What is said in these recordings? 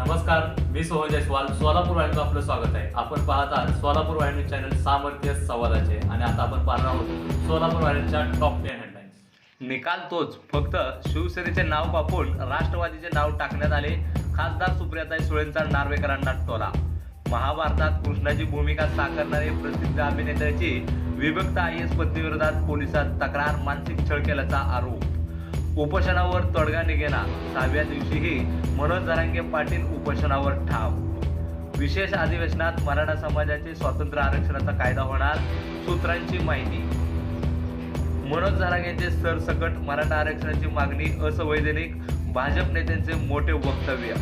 नमस्कार मी सोहन जयस्वाल. सोलापूर वाहिनीचं आपलं स्वागत आहे. आपण पाहत आहात सोलापूर वाहिनी चॅनल सामर्थ्य संवादाचे आणि आता आपण पाहणार आहोत सोलापूर वाहिनीच्या टॉप टेन हेडलाईन्स निकाल तोच. फक्त शिवसेनेचे नाव कापून राष्ट्रवादीचे नाव टाकण्यात आले. खासदार सुप्रियाताई सुळेंचा नार्वेकरांना टोला. महाभारतात कृष्णाची भूमिका साकारणारे प्रसिद्ध अभिनेत्याची विभक्त आय एस पत्नीविरोधात पोलिसात तक्रार मानसिक छळ केल्याचा आरोप. उपोषणावर तोडगा निघेना. सहाव्या दिवशीही मनोज जरांगे पाटील उपोषणावर ठाव विशेष अधिवेशनात मराठा समाजाचे स्वातंत्र्य आरक्षणाचा कायदा होणार सूत्रांची माहिती. मनोज जरांगेंचे सरसकट मराठा आरक्षणाची मागणी असंवैधानिक भाजप नेत्यांचे मोठे वक्तव्य.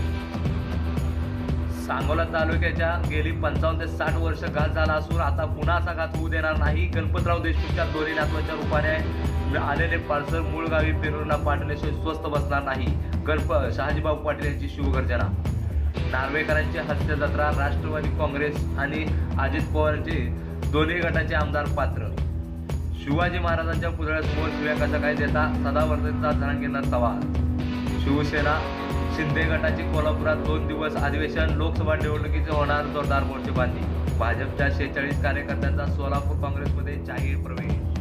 सांगोला तालुक्याच्या गेली पंचावन्न ते साठ वर्ष घात झाला असून आता पुन्हा असा घात होऊ देणार नाही. गणपतराव देशमुखच्या दोन्ही नातवाच्या रूपाने आलेले पार्सल मूळ गावी पेरूला पाठवल्याशिवाय स्वस्त बसणार नाही. गणप शहाजीबाबू पाटील यांची शिवगर्जना. नार्वेकरांची हत्या जत्रा राष्ट्रवादी काँग्रेस आणि अजित पवारांचे दोन्ही गटाचे आमदार पात्र. शिवाजी महाराजांच्या पुतळ्यासमोर शिव्या कसा काय देता? सदावर्तनचा जरांगींना सवाल. शिवसेना शिंदे गटाची कोल्हापुरात दोन दिवस अधिवेशन लोकसभा निवडणुकीचे होणार जोरदार मोर्चेबांधी भाजपच्या शेहेचाळीस कार्यकर्त्यांचा सोलापूर काँग्रेसमध्ये जाहीर प्रवेश.